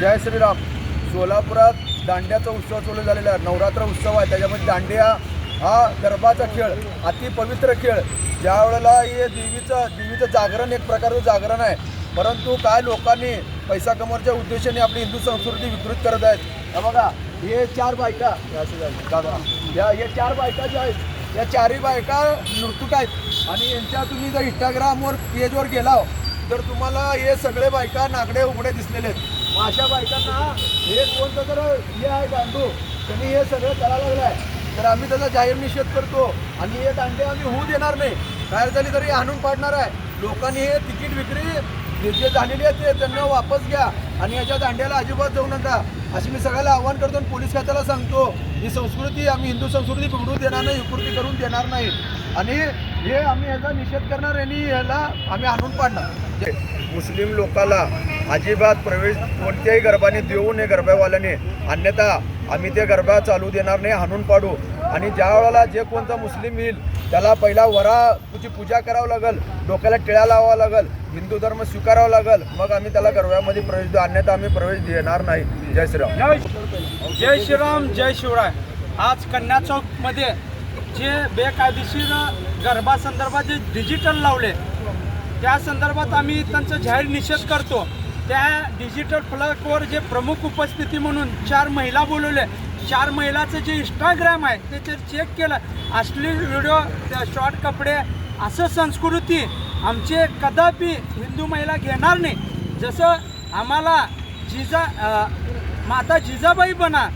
जय श्रीराम. सोलापुरात दांड्याचा उत्सव चालू झालेला आहे. नवरात्र उत्सव आहे. त्याच्यामध्ये दांडिया हा गरबाचा खेळ अति पवित्र खेळ. ज्या वेळेला हे देवीचं देवीचं जागरण एक प्रकारचं जागरण आहे. परंतु काय लोकांनी पैसा कमवण्याच्या उद्देशाने आपली हिंदू संस्कृती विकृत करत आहेत? हे बघा हे चार बायका दादा. या हे चार बायका ज्या आहेत या चारही बायका नृतुक आहेत. आणि यांच्या तुम्ही जर इंस्टाग्रामवर पेजवर गेला तर तुम्हाला हे सगळे बायका नागडे उघडे दिसलेले आहेत. माझ्या अशा बायकांना हे कोणतं तर हे आहे दांडू. त्यांनी हे सगळं करायला लागलं आहे तर आम्ही त्याचा जाहीर निषेध करतो. आणि हे दांडे आम्ही होऊ देणार नाही. बाहेर झाली तरी आणून पाडणार आहे. लोकांनी हे तिकीट विक्री जे झालेली आहे ते त्यांना वापस घ्या आणि याच्या दांड्याला अजिबात जाऊ नका. अशी मी सगळ्याला आव्हान करतो आणि पोलीस खात्याला सांगतो ही संस्कृती आम्ही हिंदू संस्कृती बिघडू देणार नाही विकृती करून देणार नाही. आणि हे आम्ही याचा निषेध करणार आणि याला आम्ही आणून पाडणार. मुस्लिम लोकाला अजिबात प्रवेश कोणत्याही गरबाने देऊ नये गरबावाल्याने अन्यथा आम्ही ते गरबा चालू देणार नाही हाणून पाडू. आणि ज्या वेळेला जे कोणता मुस्लिम येईल त्याला पहिला वरा तुझी पूजा करावं लागल डोक्याला टिळा लावावा लागल हिंदू धर्म स्वीकारावा लागल मग आम्ही त्याला गरब्यामध्ये प्रवेश देऊ. अन्यथा आम्ही प्रवेश देणार नाही. जय श्रीराम. जय जय श्रीराम जय शिवराय. आज कन्या चौकमध्ये जे बेकायदेशीर गर्भासंदर्भात जे डिजिटल लावले त्या संदर्भात आम्ही त्यांचा जाहीर निषेध करतो. त्या डिजिटल फ्लॅगवर जे प्रमुख उपस्थिती म्हणून चार महिला बोलवल्या चार महिलाचं जे इंस्टाग्राम आहे ते जर चेक केलं. अश्लील व्हिडिओ त्या शॉर्ट कपडे असं संस्कृती आमचे कदापि हिंदू महिला घेणार नाही. जसं आम्हाला जिजा माता जिजाबाई बना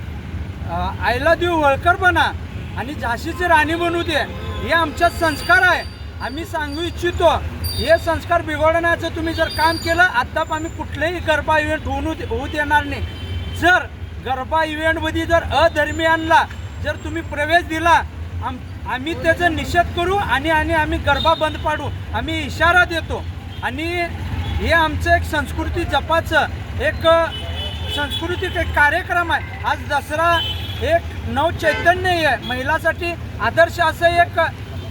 अ, आईला वळकर बना आणि झाशीची राणी बनू दे हे आमच्यात संस्कार आहे. आम्ही सांगू इच्छितो हे संस्कार बिघडवण्याचं तुम्ही जर काम केलं आत्ताप आम्ही कुठलेही गरबा इव्हेंट होऊ होऊ देणार नाही. जर गरबा इव्हेंटमध्ये जर अधर्मियांना जर तुम्ही प्रवेश दिला आम आम्ही त्याचा निषेध करू आणि आणि आम्ही गरबा बंद पाडू. आम्ही इशारा देतो. आणि हे आमचं एक संस्कृती जपाचं एक सांस्कृतिक एक कार्यक्रम आहे. आज दसरा एक नव चैतन्य आहे. महिलासाठी आदर्श असं एक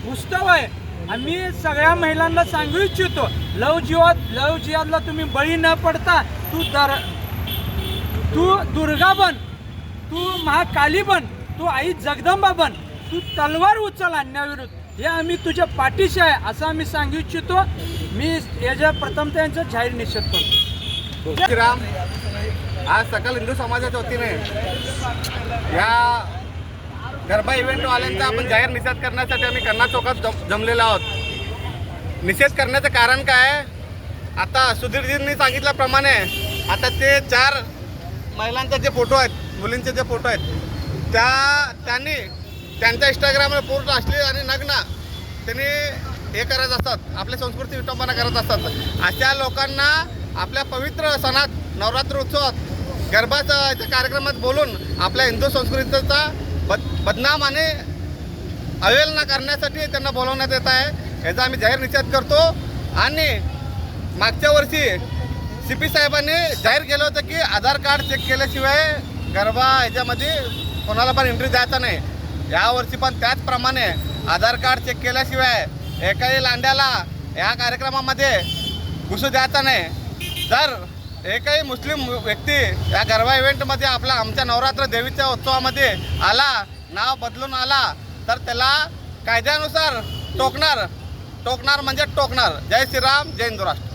उत्सव आहे. आम्ही सगळ्या महिलांना सांगू इच्छितो लव जिवात लव जिहादला तुम्ही बळी न पडता तू दर तू दुर्गा बन तू महाकाली बन तू आई जगदंबा बन तू तलवार उचल अन्याविरुद्ध. हे आम्ही तुझ्या पाठीशी आहे असं आम्ही सांगू इच्छितो. मी याच्या प्रथम त्यांचा जाहीर निषेध करतो. राम आज सकल हिंदू समाजाच्या वतीने या गरबा इव्हेंटवाल्यांचा आपण जाहीर निषेध करण्यासाठी आम्ही कन्ना चौकात जम- जमलेलो आहोत. निषेध करण्याचं कारण काय? आता सुधीरजींनी सांगितल्याप्रमाणे आता ते चार महिलांचे जे फोटो आहेत मुलींचे जे फोटो आहेत त्या त्यांनी त्यांच्या इंस्टाग्रामवर पूर्ण असली आणि नग्न त्यांनी हे करत असतात. आपली संस्कृती विटंबना करत असतात. अशा लोकांना आपल्या पवित्र सणात नवरात्र उत्सवात गरबाचा कार्यक्रमात बोलून आपल्या हिंदू संस्कृतीचा बदनाम आणि अवेलना करण्यासाठी त्यांना बोलवण्यात येत आहे. याचा आम्ही जाहीर निषेध करतो. आणि मागच्या वर्षी सी पी साहेबांनी जाहीर केलं होतं की आधार कार्ड चेक केल्याशिवाय गरबा ह्याच्यामध्ये कोणाला पण एंट्री द्यायचा नाही. यावर्षी पण त्याचप्रमाणे आधार कार्ड चेक केल्याशिवाय एकाही लांड्याला या कार्यक्रमामध्ये घुसू द्यायचा नाही. जर एकही मुस्लिम व्यक्ती या गरबा इव्हेंटमध्ये आपला आमच्या नवरात्र देवीच्या उत्सवामध्ये आला नाव बदलून आला तर त्याला कायद्यानुसार टोकणार. टोकणार म्हणजे टोकणार. जय श्रीराम जय हिंदू राष्ट्र.